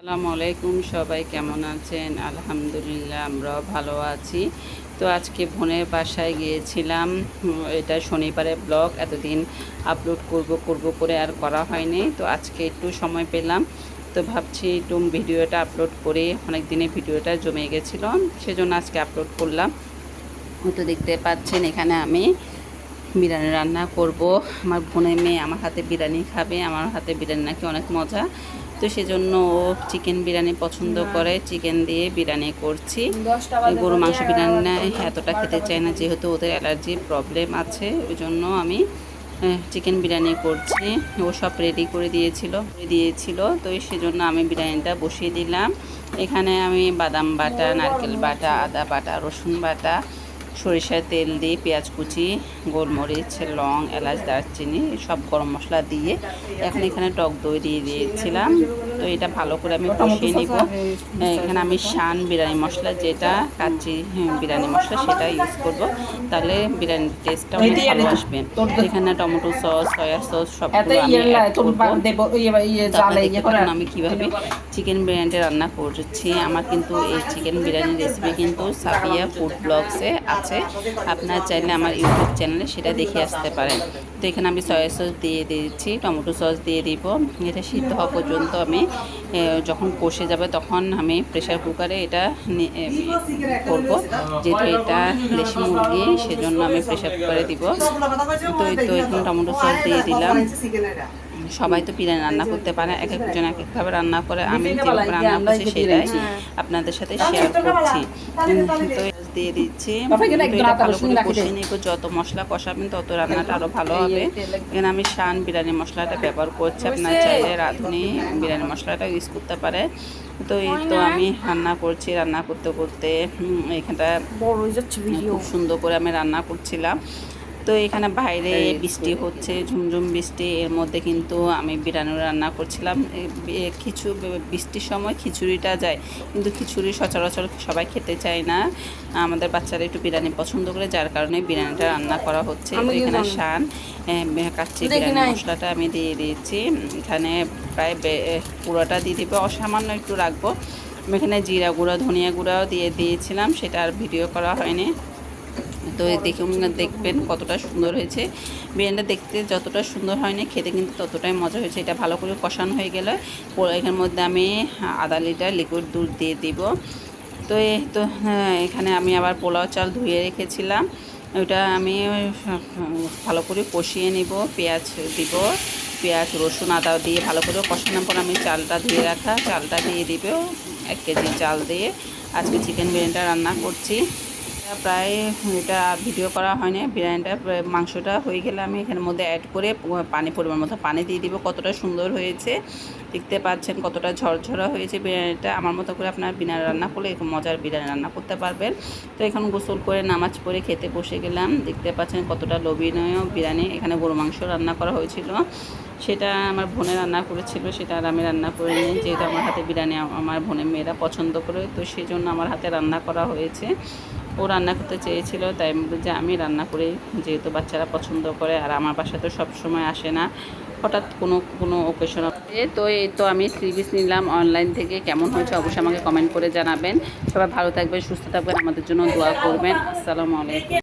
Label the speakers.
Speaker 1: আসসালামু আলাইকুম, সবাই কেমন আছেন? আলহামদুলিল্লাহ, আমরাও ভালো আছি। তো আজকে বোনের বাসায় গিয়েছিলাম। এটা শনিবারের ব্লগ, এতদিন আপলোড করব করব করে আর করা হয়নি। তো আজকে একটু সময় পেলাম। তো ভাবছি একটু ভিডিওটা আপলোড করে অনেক দিনে ভিডিওটা জমে গেছিল, সেজন্য আজকে আপলোড করলাম। তো দেখতে পাচ্ছেন এখানে আমি বিরিয়ানি রান্না করব। আমার বোনের মেয়ে আমার হাতে বিরিয়ানি খাবে আমার হাতে বিরিয়ানি নাকি অনেক মজা। তো সেজন্য ও চিকেন বিরিয়ানি পছন্দ করে চিকেন দিয়ে বিরিয়ানি করছি। গরু মাংস বিরিয়ানি না এতটা খেতে চায় না যেহেতু ওদের অ্যালার্জি প্রবলেম আছে ওই জন্য আমি চিকেন বিরিয়ানি করছি। ও সব রেডি করে দিয়েছিল দিয়েছিল তো সেজন্য আমি বিরিয়ানিটা বসিয়ে দিলাম। এখানে আমি বাদাম বাটা নারকেল বাটা আদা বাটা রসুন বাটা সরিষার তেল দিয়ে পেঁয়াজ কুচি গোলমরিচ লং এলাচ দারচিনি সব গরম মশলা দিয়ে এখন এখানে টক দই দিয়ে দিয়েছিলাম। তো এটা ভালো করে আমি কষিয়ে নিব। এখানে আমি শান বিরিয়ানি মশলা যেটা কাচ্চি হ্যাঁ, বিরিয়ানি মশলা সেটা ইউজ করব। তাহলে বিরিয়ানির টেস্টটা অনেক ভালো আসবে। এখানে টমেটো সস সয়া সস সবগুলো আমি
Speaker 2: ইয়ে ইয়ে ইয়ে
Speaker 1: আমি কীভাবে চিকেন বিরিয়ানিটা রান্না করছি? আমার কিন্তু এই চিকেন বিরিয়ানির রেসিপি কিন্তু সাফিয়া ফুড ব্লগসে আছে। আপনারা চাইলে আমার ইউটিউব চ্যানেলে সেটা দেখে আসতে পারেন। তো এখানে আমি সয়া সস দিয়ে দিয়েছি, টমেটো সস দিয়ে দিব। এটা সিদ্ধ হওয়া পর্যন্ত আমি যখন কষে যাবে তখন আমি প্রেশার কুকারে এটা করব। যেহেতু এটা দেশি মুরগি, সেজন্য আমি প্রেশার কুকারে দিব। তো তো এখানে টমেটো সস দিয়ে দিলাম। সবাই তো বিরিয়ানি রান্না করতে পারে, এক একজন এক একভাবে রান্না করে। আমি যেভাবে রান্না করছি সেটাই আপনাদের সাথে শেয়ার করছি। দিয়ে দিচ্ছি। যত মশলা কষাবেন তত রান্নাটা আরও ভালো হবে। এখানে আমি শান বিরিয়ানি মশলাটা ব্যবহার করছি আপনার চাইলে রাঁধুনি বিরিয়ানি মশলাটা ইউজ করতে পারে। তো এই তো আমি রান্না করছি রান্না করতে করতে এখানটা খুব সুন্দর করে আমি রান্না করছিলাম। তো এখানে বাইরে বৃষ্টি হচ্ছে ঝুমঝুম বৃষ্টি। এর মধ্যে কিন্তু আমি বিরিয়ানি রান্না করছিলাম। কিছু বৃষ্টির সময় খিচুড়িটা যায় কিন্তু খিচুড়ি সচরাচর সবাই খেতে চায় না। আমাদের বাচ্চারা একটু বিরিয়ানি পছন্দ করে যার কারণে বিরিয়ানিটা রান্না করা হচ্ছে। এখানে শান কাচ্চি বিরিয়ানি মশলাটা আমি দিয়ে দিয়েছি। এখানে প্রায় পুরোটা দিয়ে দিব। অসামান্য একটু রাখব। আমি এখানে জিরা গুঁড়া ধনিয়া গুঁড়াও দিয়ে দিয়েছিলাম সেটা আর ভিডিও করা হয়নি। তো দেখে দেখবেন কতটা সুন্দর হয়েছে। বিরিয়ানিটা দেখতে যতটা সুন্দর হয়নি খেতে কিন্তু ততটাই মজা হয়েছে। এটা ভালো করে কষানো হয়ে গেলে এখানের মধ্যে আমি আধা লিটার লিকুইড দুধ দিয়ে দিব। তো এই তো হ্যাঁ, এখানে আমি আবার পোলাও চাল ধুয়ে রেখেছিলাম। ওইটা আমি ভালো করে কষিয়ে নিব পেঁয়াজ দিব পেঁয়াজ রসুন আদা দিয়ে ভালো করে কষানোর পর আমি চালটা ধুয়ে রাখা চালটা দিয়ে দিব এক কেজি চাল দিয়ে। আজকে চিকেন বিরিয়ানিটা রান্না করছি। প্রায় এটা ভিডিও করা হয়নি, বিরিয়ানিটা মাংসটা হয়ে গেলে আমি এখানের মধ্যে অ্যাড করে পানি পরিমাণ মতো পানি দিয়ে দিব। কতটা সুন্দর হয়েছে, দেখতে পাচ্ছেন কতটা ঝরঝরা হয়েছে বিরিয়ানিটা। আমার মতো করে আপনার বিরিয়ানি রান্না করলে এরকম মজার বিরিয়ানি রান্না করতে পারবেন। তো এখন গোসল করে নামাজ পড়ে খেতে বসে গেলাম। দেখতে পাচ্ছেন কতটা লোভনীয় বিরিয়ানি। এখানে গরু মাংস রান্না করা হয়েছিল। সেটা আমার বোনে রান্না করেছিল, সেটা আর আমি রান্না করে নিই যেহেতু আমার হাতে বিরিয়ানি, আমার বোনের মেয়েরা পছন্দ করে, তো সেই জন্য আমার হাতে রান্না করা হয়েছে। ও রান্না করতে চেয়েছিল, তাই যে আমি রান্না করি, যেহেতু বাচ্চারা পছন্দ করে আর আমার বাসা তো সব সময় আসে না। হঠাৎ কোনো কোনো ওকেশন তো এই তো আমি সিরিজ নিলাম অনলাইন থেকে, কেমন হয়েছে অবশ্যই আমাকে কমেন্ট করে জানাবেন। সবাই ভালো থাকবেন, সুস্থ থাকবেন, আমাদের জন্য দোয়া করবেন। আসসালামু আলাইকুম।